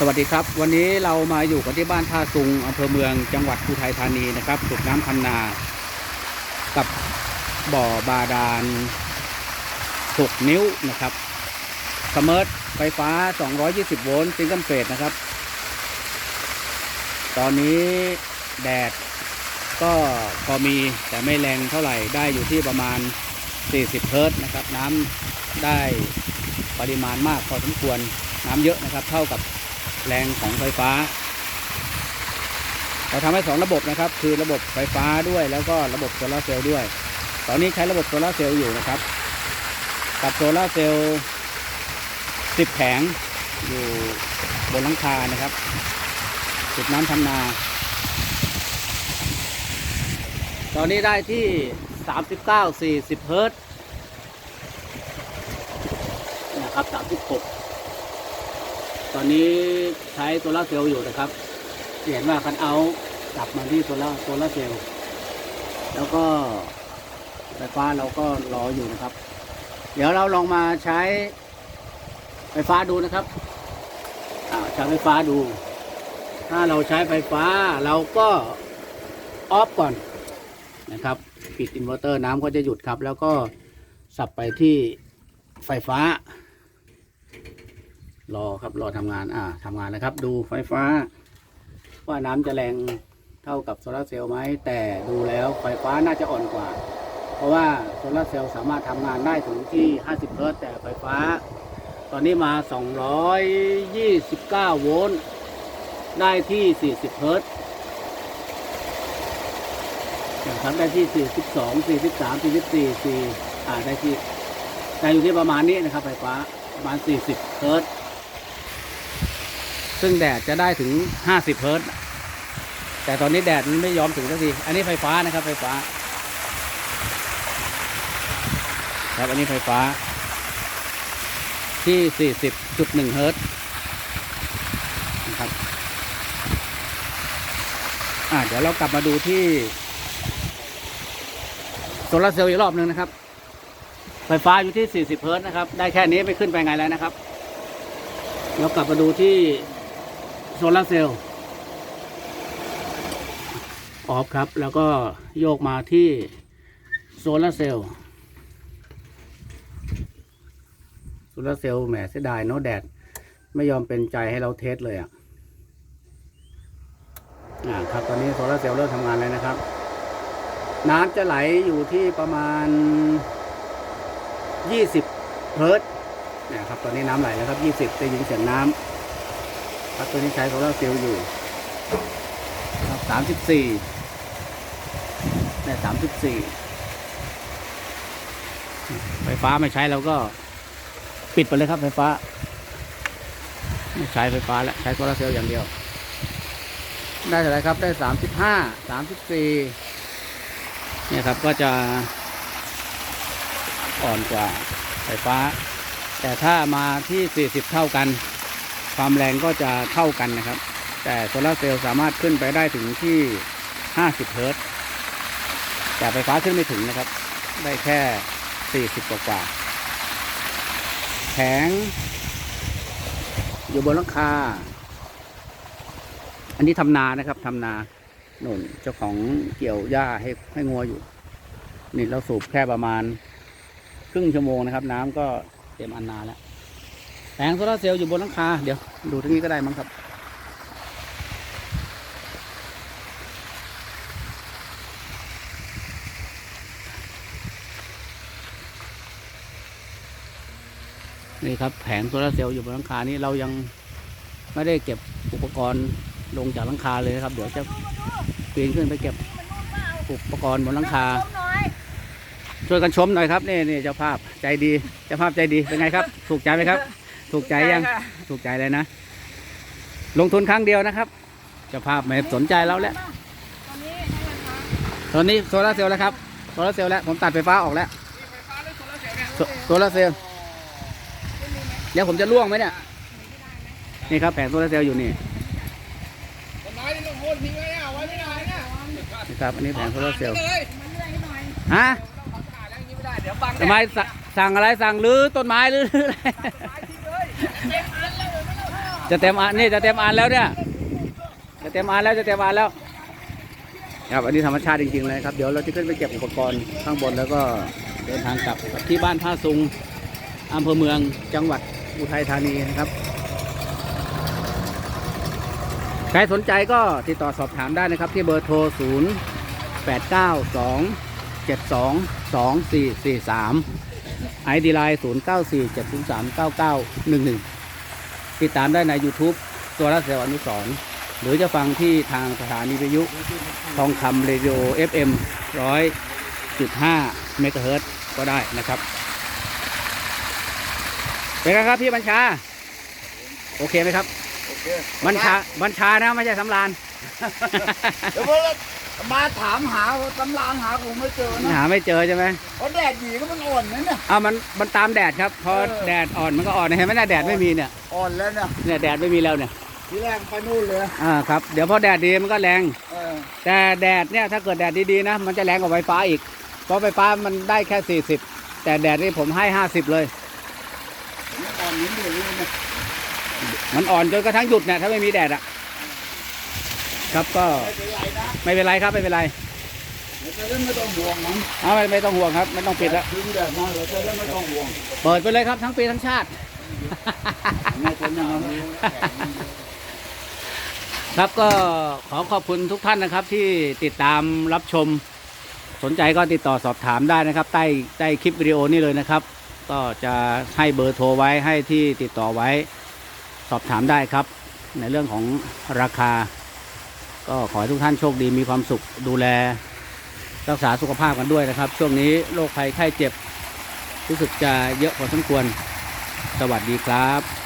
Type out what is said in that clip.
สวัสดีครับ วันนี้เรามาอยู่กันที่บ้านท่าซุงอำเภอเมืองจังหวัดอุทัยธานีนะครับสูบน้ำคันนา กับบ่อบาดาล 6 นิ้วนะครับสมิร์ไฟฟ้า 220 โวลต์ซิงเกิลเฟสนะครับ ตอนนี้แดดก็พอมีแต่ไม่แรงเท่าไหร่ได้อยู่ที่ประมาณ 40 เฮิรตนะครับ น้ำได้ปริมาณมากพอสมควรน้ำเยอะนะครับ เท่ากับ แรงของไฟฟ้า เราทำให้สองระบบนะครับ คือระบบไฟฟ้าด้วยแล้วก็ระบบโซลาเซลล์ด้วย ตอนนี้ใช้ระบบโซลาเซลล์อยู่นะครับ กับโซลาเซลล์10 แผงอยู่บนหลังคานะครับจุดน้ำทำนา ตอนนี้ได้ที่ 39 40 เฮิร์ตนะครับ 36 ตอนนี้ใช้โซลาเซลล์อยู่นะครับ เห็นว่าคันเอาท์กลับมาที่โซลาโซลาเซลล์แล้วก็ไฟฟ้าเราก็รออยู่นะครับ เดี๋ยวเราลองมาใช้ไฟฟ้าดูนะครับอ่าใช้ไฟฟ้าดู ถ้าเราใช้ไฟฟ้าเราก็ออฟก่อนนะครับ ปิดอินเวอร์เตอร์น้ำก็จะหยุดครับ แล้วก็สับไปที่ไฟฟ้า รอครับรอทำงานอ่าทำงานนะครับ ดูไฟฟ้า ว่าน้ำจะแรงเท่ากับโซลาเซลล์ไหมแต่ดูแล้วไฟฟ้าน่าจะอ่อนกว่า เพราะว่าโซลาเซลล์สามารถทำงานได้ถึงที่ 50เฮิรตซ์แต่ไฟฟ้า ตอนนี้มา 229 โวลต์ได้ที่ 40เฮิรตซ์นะครับได้ที่ 42 43 44 4อ่าได้ที่ได้อยู่ที่ประมาณนี้นะครับไฟฟ้าประมาณ 40 เฮิรตซ์ ซึ่งแดดจะได้ถึง 50 เฮิรต์แต่ตอนนี้แดดมันไม่ยอมถึงสักที อันนี้ไฟฟ้านะครับไฟฟ้า ครับอันนี้ไฟฟ้า ที่ 40.1 เฮิรตซ์นะครับอ่าเดี๋ยวเรากลับมาดูที่โซลาร์เซลล์อีกรอบหนึ่งนะครับ ไฟฟ้าอยู่ที่ 40 เฮิรต์นะครับ ได้แค่นี้ไม่ขึ้นไปไงแล้วนะครับ เรากลับมาดูที่ โซลาร์เซลล์ออฟครับ แล้วก็โยกมาที่โซลาร์เซลล์โซลาร์เซลล์แหมเสียดายเนาะแดด ไม่ยอมเป็นใจให้เราเทสเลยอะอ่าครับตอนนี้โซลาร์เซลล์เริ่มทำงานแล้วนะครับ น้ำจะไหลอยู่ที่ประมาณ 20 เฮิรตซ์เนี่ยครับ ตอนนี้น้ำไหลแล้วครับ 20ได้ยินเสียงน้ำ ครับตัวนี้ใช้โซลาร์เซลล์อยู่ครับ34เนี่ย34ไฟฟ้าไม่ใช้เราก็ปิดไปเลยครับไฟฟ้า ไม่ใช้ไฟฟ้าแล้วใช้โซลาร์เซลล์อย่างเดียว ได้เท่าไรครับได้สามสิบห้าสามสิบสี่เนี่ยครับก็จะอ่อนกว่าไฟฟ้า แต่ถ้ามาที่ 40 เท่ากัน ความแรงก็จะเท่ากันนะครับ แต่โซลาร์เซลล์สามารถขึ้นไปได้ถึงที่ 50 เฮิรตซ์แต่ไฟฟ้าขึ้นไม่ถึงนะครับ ได้แค่ 40 กว่ากว่าแผงอยู่บนหลังคา อันนี้ทำนานะครับทำนาหนุนเจ้าของเกี่ยวหญ้าให้ให้งัวอยู่ นี่เราสูบแค่ประมาณ ครึ่งชั่วโมงนะครับ น้ำก็เต็มอันนาแล้ว แผงโซลาเซลล์อยู่บนหลังคา เดี๋ยว ดูทางนี้ก็ได้มั้งครับ นี่ครับแผงโซลาเซลล์อยู่บนหลังคานี้เรายังไม่ได้เก็บอุปกรณ์ลงจากหลังคาเลยนะครับ เดี๋ยวจะปีนขึ้นไปเก็บอุปกรณ์บนหลังคา ช่วยกันชมหน่อยครับนี่นี่เจ้าภาพใจดีเจ้าภาพใจดีเป็นไงครับ ถูกใจไหมครับ ถูกใจยังถูกใจเลยนะ ลงทุนครั้งเดียวนะครับเจ้าภาพไม่สนใจเราแล้ว ตอนนี้ให้ราคาตอนนี้โซลาร์เซลล์แล้วครับ โซลาร์เซลล์แล้ว ผมตัดไฟฟ้าออกแล้ว ไฟฟ้าหรือโซลาร์เซลล์เนี่ยโซโซลาร์เซลล์เดี๋ยวผมจะล่วงไหมเนี่ย นี่ครับแผงโซลาร์เซลล์อยู่นี่ ต้นไม้ที่ต้องโค่นทิ้งไว้เนี่ยเอาไว้ไม่ได้นะนะครับ อันนี้แผงโซลาร์เซลล์เลยมันเลื่อยให้หน่อยฮะ ต้องทำสะอาดแล้วอย่างนี้ไม่ได้ เดี๋ยวบังแดดทำไมสสั่งอะไรสั่งรื้อต้นไม้รื้ออะไร ไม้ จะเต็มอันนี่จะเต็มอันแล้วเนี่ยจะเต็มอันแล้วจะเต็มอันแล้วครับอันนี้ธรรมชาติจริงๆเลยครับเดี๋ยวเราจะขึ้นไปเก็บอุปกรณ์ข้างบนแล้วก็เดินทางกลับที่บ้านท่าซุงอำเภอเมืองจังหวัดอุทัยธานีนะครับใครสนใจก็ติดต่อสอบถามได้นะครับ ที่เบอร์โทร 0 8 9 2 7 2 2 4 4 3ไอดีไลน์0 9 4 7 0 3 9 9 1 1 ติดตามได้ใน YouTube ตัวรัสเซลอนุสรณ์หรือจะฟังที่ทางสถานีวิทยุทองคำเรดิโอ FM 100.5เมกะเฮิรตซ์ก็ได้นะครับ เป็นไงครับพี่บัญชา โอเคไหมครับโอเคบัญชา บัญชานะไม่ใช่สำราน เดี๋ยวพอ มาถามหาตำรางหาผมไม่เจอนะหาไม่เจอใช่ไหมเพราะแดดดีก็มันอ่อนนะเนี่ยเอามันมันตามแดดครับพอเออ แดดอ่อนมันก็อ่อนเห็นไหมน่ะแดดไม่มีเนี่ยอ่อนแล้วเนี่ยเนี่ยแดดไม่มีแล้วเนี่ยทีแรกไปนู่นเลยอ่าครับเดี๋ยวพอแดดดีมันก็แรง เออแต่แดดเนี่ยถ้าเกิดแดดดีๆนะ มันจะแรงกว่าไฟฟ้าอีก เพราะไฟฟ้ามันได้แค่ 40 แต่แดดนี่ผมให้ 50 เลยนี่อ่อนนิดเดียวเลยเนี่ยมันอ่อนจนกระทั่งหยุดเนี่ยถ้าไม่มีแดดอะ ครับก็ไม่เป็นไรนะไม่เป็นไรครับไม่เป็นไรเราจะได้ไม่ต้องห่วงมันเอาไม่ไม่ต้องห่วงครับ ไม่ต้องปิดแล้วทิ้งแดดมาเราจะได้ไม่ต้องห่วง เปิดไปเลยครับทั้งปีทั้งชาติไม่เป็นอย่างนั้นครับก็ขอขอบคุณทุกท่านนะครับ ที่ติดตามรับชม สนใจก็ติดต่อสอบถามได้นะครับ ใต้ใต้คลิปวิดีโอนี้เลยนะครับ ก็จะให้เบอร์โทรไว้ให้ที่ติดต่อไว้ สอบถามได้ครับ ในเรื่องของราคา ก็ขอให้ทุกท่านโชคดีมีความสุขดูแล รักษาสุขภาพกันด้วยนะครับ ช่วงนี้โรคภัยไข้เจ็บ รู้สึกจะเยอะพอสมควร สวัสดีครับ